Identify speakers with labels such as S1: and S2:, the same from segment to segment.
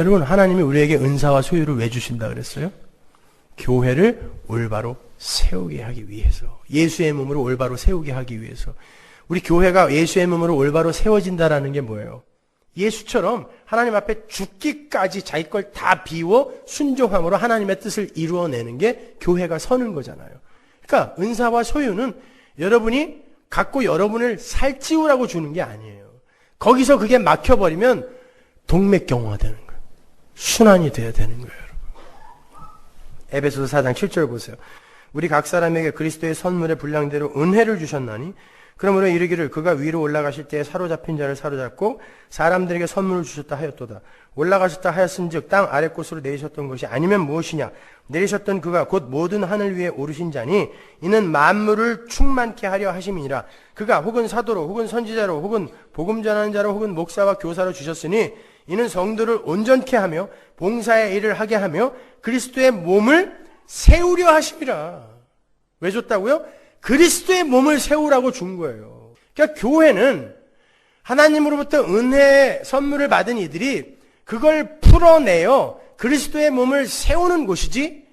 S1: 여러분 하나님이 우리에게 은사와 소유를 왜 주신다 그랬어요? 교회를 올바로 세우게 하기 위해서 예수의 몸으로 올바로 세우게 하기 위해서 우리 교회가 예수의 몸으로 올바로 세워진다라는 게 뭐예요? 예수처럼 하나님 앞에 죽기까지 자기 걸 다 비워 순종함으로 하나님의 뜻을 이루어내는 게 교회가 서는 거잖아요. 그러니까 은사와 소유는 여러분이 갖고 여러분을 살찌우라고 주는 게 아니에요. 거기서 그게 막혀버리면 동맥경화되는 거예요. 순환이 돼야 되는 거예요, 여러분. 에베소서 4장 7절 보세요. 우리 각 사람에게 그리스도의 선물의 분량대로 은혜를 주셨나니 그러므로 이르기를 그가 위로 올라가실 때에 사로잡힌 자를 사로잡고 사람들에게 선물을 주셨다 하였도다. 올라가셨다 하였은즉 땅 아래 곳으로 내리셨던 것이 아니면 무엇이냐? 내리셨던 그가 곧 모든 하늘 위에 오르신 자니 이는 만물을 충만케 하려 하심이니라. 그가 혹은 사도로 혹은 선지자로 혹은 복음 전하는 자로 혹은 목사와 교사로 주셨으니 이는 성도를 온전케 하며 봉사의 일을 하게 하며 그리스도의 몸을 세우려 하심이라. 왜 줬다고요? 그리스도의 몸을 세우라고 준 거예요. 그러니까 교회는 하나님으로부터 은혜 선물을 받은 이들이 그걸 풀어내어 그리스도의 몸을 세우는 곳이지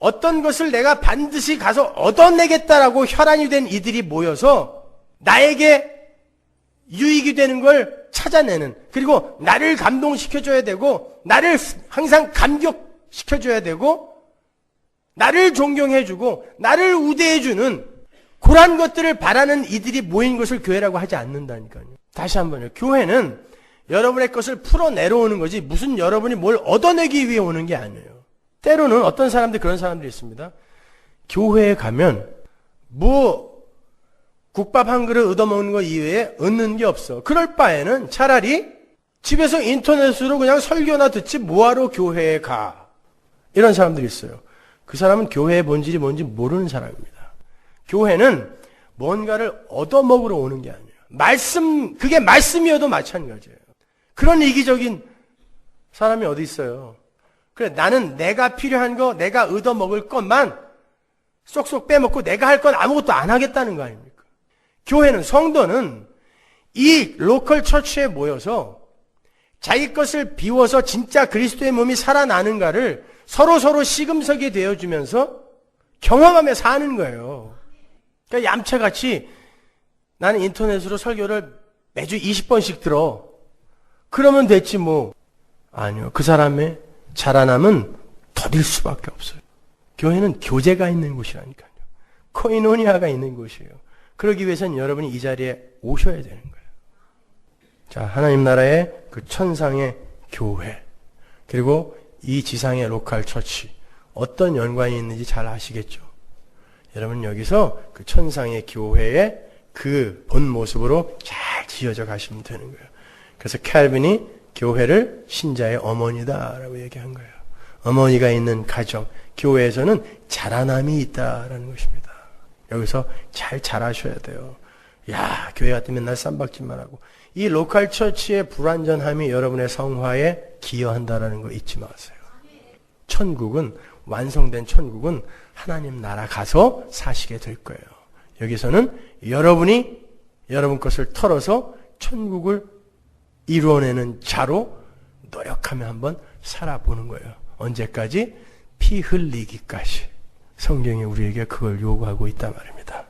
S1: 어떤 것을 내가 반드시 가서 얻어내겠다라고 혈안이 된 이들이 모여서 나에게 유익이 되는 걸 찾아내는 그리고 나를 감동시켜줘야 되고 나를 항상 감격시켜줘야 되고 나를 존경해주고 나를 우대해주는 그러한 것들을 바라는 이들이 모인 것을 교회라고 하지 않는다니까요. 다시 한번요. 교회는 여러분의 것을 풀어내려오는 거지 무슨 여러분이 뭘 얻어내기 위해 오는 게 아니에요. 때로는 어떤 사람들 그런 사람들이 있습니다. 교회에 가면 뭐 국밥 한 그릇 얻어먹는 거 이외에 얻는 게 없어. 그럴 바에는 차라리 집에서 인터넷으로 그냥 설교나 듣지 뭐하러 교회에 가. 이런 사람들이 있어요. 그 사람은 교회의 본질이 뭔지 모르는 사람입니다. 교회는 뭔가를 얻어먹으러 오는 게 아니에요. 말씀, 그게 말씀이어도 마찬가지예요. 그런 이기적인 사람이 어디 있어요. 그래, 나는 내가 필요한 거, 내가 얻어먹을 것만 쏙쏙 빼먹고 내가 할 건 아무것도 안 하겠다는 거 아닙니까? 교회는, 성도는 이 로컬 처치에 모여서 자기 것을 비워서 진짜 그리스도의 몸이 살아나는가를 서로 서로 시금석이 되어주면서 경험하며 사는 거예요. 그러니까 얌체같이 나는 인터넷으로 설교를 매주 20번씩 들어. 그러면 됐지 뭐. 아니요. 그 사람의 자라남은 더딜 수밖에 없어요. 교회는 교제가 있는 곳이라니까요. 코이노니아가 있는 곳이에요. 그러기 위해서는 여러분이 이 자리에 오셔야 되는 거예요. 자, 하나님 나라의 그 천상의 교회. 그리고 이 지상의 로컬 처치. 어떤 연관이 있는지 잘 아시겠죠? 여러분 여기서 그 천상의 교회의 그 본 모습으로 잘 지어져 가시면 되는 거예요. 그래서 칼빈이 교회를 신자의 어머니다라고 얘기한 거예요. 어머니가 있는 가정, 교회에서는 자라남이 있다라는 것입니다. 여기서 잘 자라셔야 돼요. 야, 교회 갔다 맨날 쌈박질만 하고. 이 로컬 처치의 불완전함이 여러분의 성화에 기여한다라는 거 잊지 마세요. 천국은 완성된 천국은 하나님 나라 가서 사시게 될 거예요. 여기서는 여러분이 여러분 것을 털어서 천국을 이루어내는 자로 노력하며 한번 살아보는 거예요. 언제까지? 피 흘리기까지. 성경이 우리에게 그걸 요구하고 있단 말입니다.